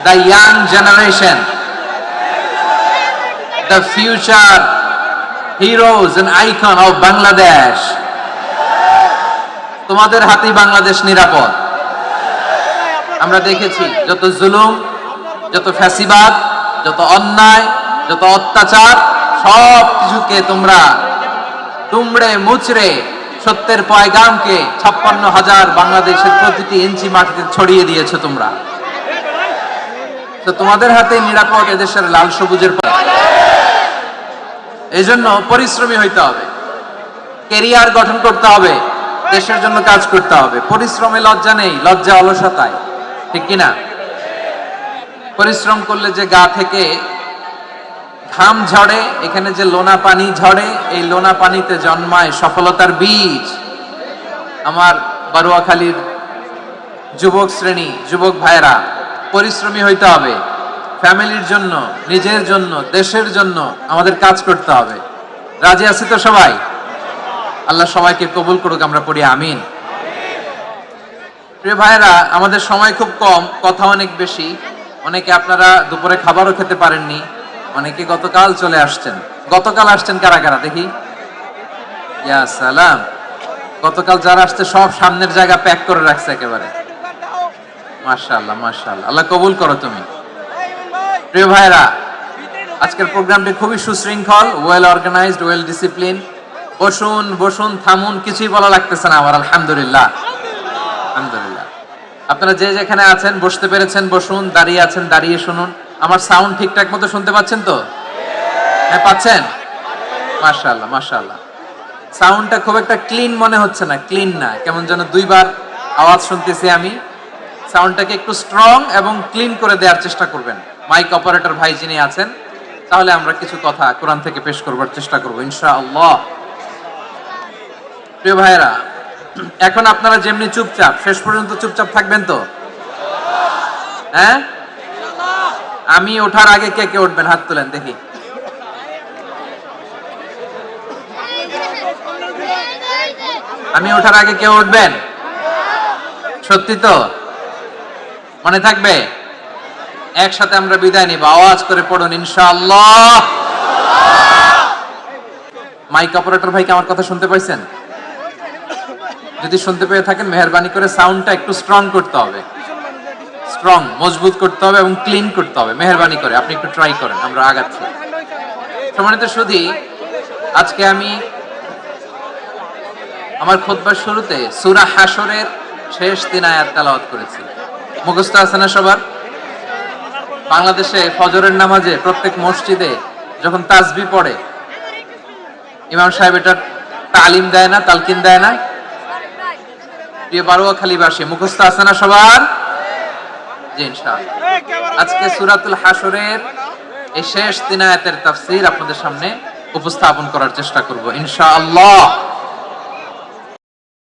the young generation, the future heroes and icon of Bangladesh. তোমাদের হাতেই বাংলাদেশ নিরাপদ আমরা দেখেছি যত জুলুম যত ফ্যাসিবাদ যত অন্যায় যত অত্যাচার সব কিছুকে তোমরা দুমড়ে মুচড়ে সত্যের পয়গামকে ছাপ্পান্ন হাজার বাংলাদেশের প্রতিটি ইঞ্চি মাটিতে ছড়িয়ে দিয়েছ তোমরা তো তোমাদের হাতে নিরাপদ এদেশের লাল সবুজের এই জন্য পরিশ্রমী হইতে হবে। কেরিয়ার গঠন করতে হবে। দেশের জন্য কাজ করতে হবে। পরিশ্রমে লজ্জা নেই, লজ্জা অলসতায়। ঠিক কিনা? পরিশ্রম করলে যে গা থেকে ঘাম ঝরে, এখানে যে লোনা পানি ঝরে, এই লোনা পানিতে জন্মায় সফলতার বীজ। আমার বারুয়াখালীর যুবক শ্রেণি, যুবক ভাইরা পরিশ্রমী হইতে হবে। ফ্যামিলির জন্য, নিজের জন্য, দেশের জন্য আমাদের কাজ করতে হবে। রাজি আছি তো সবাই? আল্লাহ সবাইকে কবুল করুক, আমরা পড়ি আমিন। প্রিয় ভাইরা আমাদের সময় খুব কম, কথা অনেক বেশি। অনেকে আপনারা দুপুরে খাবারও খেতে পারেননি, অনেকে গতকাল চলে আসছেন। গতকাল আসছেন কারা কারা, দেখি? ইয়া সালাম। গতকাল যারা আসছে, সব সামনের জায়গা প্যাক করে রাখছে একেবারে। মাশাআল্লাহ মাশাআল্লাহ। আল্লাহ কবুল করো তুমি। প্রিয় ভাইরা আজকের প্রোগ্রামটি খুবই সুশৃঙ্খল ওয়েল অর্গানাইজড ওয়েল ডিসিপ্লিন বসুন বসুন, থামুন, কিছুই বলা লাগতেছে না আমার, আলহামদুলিল্লাহ। আলহামদুলিল্লাহ। আপনারা যে যেখানে আছেন, বসতে পেরেছেন, বসুন, দাঁড়িয়ে আছেন, দাঁড়িয়ে শুনুন। আমার সাউন্ড ঠিকঠাক মতো শুনতে পাচ্ছেন তো? হ্যাঁ পাচ্ছেন? মাশাআল্লাহ মাশাআল্লাহ। সাউন্ডটা খুব একটা ক্লিন মনে হচ্ছে না ক্লিন না। কেমন যেন দুইবার আওয়াজ শুনতেছি আমি। সাউন্ডটাকে একটু স্ট্রং এবং ক্লিন করে দেওয়ার চেষ্টা করবেন। মাইক অপারেটর ভাই যিনি আছেন, তাহলে আমরা কিছু কথা কোরআন থেকে পেশ করবার চেষ্টা করব, ইনশাআল্লাহ। প্রিয় ভাইরা এখন আপনারা যেমনি চুপচাপ, শেষ পর্যন্ত চুপচাপ থাকবেন তো? হ্যাঁ? আমি ওঠার আগে কে কে উঠবেন? হাত তুলেন, দেখি। আমি ওঠার আগে কেউ উঠবেন? সত্যি তো? মনে থাকবে? একসাথে আমরা বিদায় নিব, আওয়াজ করে পড়ুন, ইনশাআল্লাহ। মাইক অপারেটর ভাই কি আমার কথা শুনতে পাইছেন? যদি শুনতে পেয়ে থাকেন, মেহরবানি করে সাউন্ডটা একটু স্ট্রং করতে হবে। স্ট্রং মজবুত করতে হবে এবং ক্লিন করতে হবে, মেহরবানি করে। আপনি একটু ট্রাই করেন, আমরা আগাচ্ছি। সম্মানিত শুধু আজকে আমি আমার খুতবার শুরুতে সুরা হাসরের শেষ দিন আয়াত তেলাওয়াত করেছি। মুখস্থ আছে না সবার? বাংলাদেশে ফজরের নামাজে প্রত্যেক মসজিদে যখন তাসবি পড়ে, ইমাম সাহেব এটা তালিম দেয় না, তালকিন দেয় না? প্রিয় বারুয়াখালীবাসী মুখস্থ আছে না সবার? আজকে সূরাতুল হাসরের এই শেষ তিন আয়াতের তাফসীর আপনাদের সামনে উপস্থাপন করার চেষ্টা করব, ইনশাআল্লাহ।